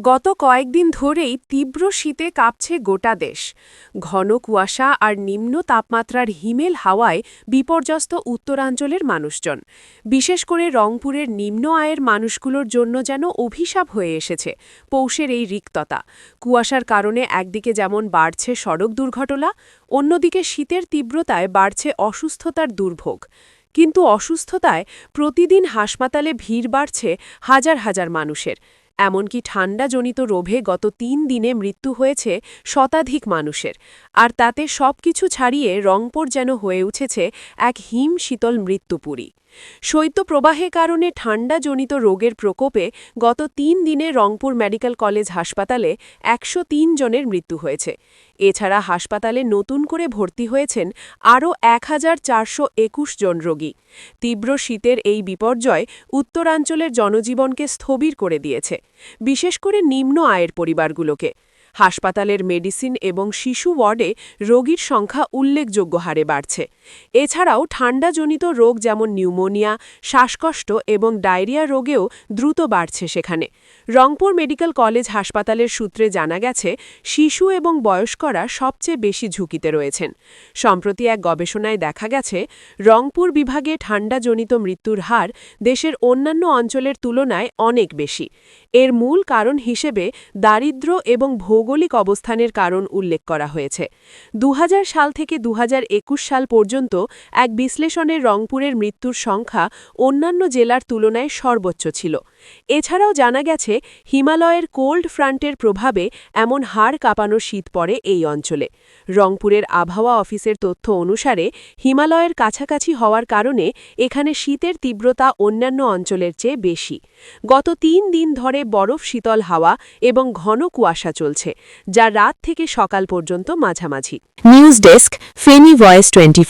গত কয়েকদিন ধরেই তীব্র শীতে কাঁপছে গোটা দেশ। ঘন কুয়াশা আর নিম্ন তাপমাত্রার হিমেল হাওয়ায় বিপর্যস্ত উত্তরাঞ্চলের মানুষজন। বিশেষ করে রংপুরের নিম্ন আয়ের মানুষগুলোর জন্য যেন অভিশাপ হয়ে এসেছে পৌষের এই রিক্ততা। কুয়াশার কারণে একদিকে যেমন বাড়ছে সড়ক দুর্ঘটনা, অন্যদিকে শীতের তীব্রতায় বাড়ছে অসুস্থতার দুর্ভোগ। কিন্তু অসুস্থতায় প্রতিদিন হাসপাতালে ভিড় বাড়ছে হাজার হাজার মানুষের। এমনকি ঠান্ডাজনিত রোভে গত তিন দিনে মৃত্যু হয়েছে শতাধিক মানুষের। আর তাতে সবকিছু ছাড়িয়ে রংপুর যেন হয়ে উঠেছে এক হিম শীতল মৃত্যুপুরী শৈত্যপ্রবাহের কারণে ঠান্ডাজনিত রোগের প্রকোপে গত তিন দিনে রংপুর মেডিকেল কলেজ হাসপাতালে একশো জনের মৃত্যু হয়েছে। এছাড়া হাসপাতালে নতুন করে ভর্তি হয়েছেন আরও এক হাজার চারশো একুশ জন রোগী। তীব্র শীতের এই বিপর্যয় উত্তরাঞ্চলের জনজীবনকে স্থবির করে দিয়েছে, বিশেষ করে নিম্ন আয়ের পরিবারগুলোকে। হাসপাতালের মেডিসিন এবং শিশু ওয়ার্ডে রোগীর সংখ্যা উল্লেখযোগ্য হারে বাড়ছে। এছাড়াও ঠান্ডাজনিত রোগ যেমন নিউমোনিয়া, শ্বাসকষ্ট এবং ডায়রিয়া রোগেও দ্রুত বাড়ছে সেখানে। রংপুর মেডিকেল কলেজ হাসপাতালের সূত্রে জানা গেছে, শিশু এবং বয়স্করা সবচেয়ে বেশি ঝুঁকিতে রয়েছেন। সম্প্রতি এক গবেষণায় দেখা গেছে, রংপুর বিভাগে ঠান্ডাজনিত মৃত্যুর হার দেশের অন্যান্য অঞ্চলের তুলনায় অনেক বেশি। এর মূল কারণ হিসেবে দারিদ্র্য এবং ভৌগোলিক অবস্থানের কারণ উল্লেখ করা হয়েছে। দু হাজার সাল থেকে দু হাজার একুশ সাল পর্যন্ত এক বিশ্লেষণে রংপুরের মৃত্যুর সংখ্যা অন্যান্য জেলার তুলনায় সর্বোচ্চ ছিল। এছাড়াও জানা গেছে, হিমালয়ের কোল্ড ফ্রান্টের প্রভাবে এমন হাড় কাঁপানো শীত পড়ে এই অঞ্চলে। রংপুরের আবহাওয়া অফিসের তথ্য অনুসারে, হিমালয়ের কাছাকাছি হওয়ার কারণে এখানে শীতের তীব্রতা অন্যান্য অঞ্চলের চেয়ে বেশি। গত তিন দিন ধরে বরফ, শীতল হাওয়া এবং ঘন কুয়াশা চলছে। যা রাত থেকে সকাল পর্যন্ত মাঝামাঝি। News desk Feni voice twenty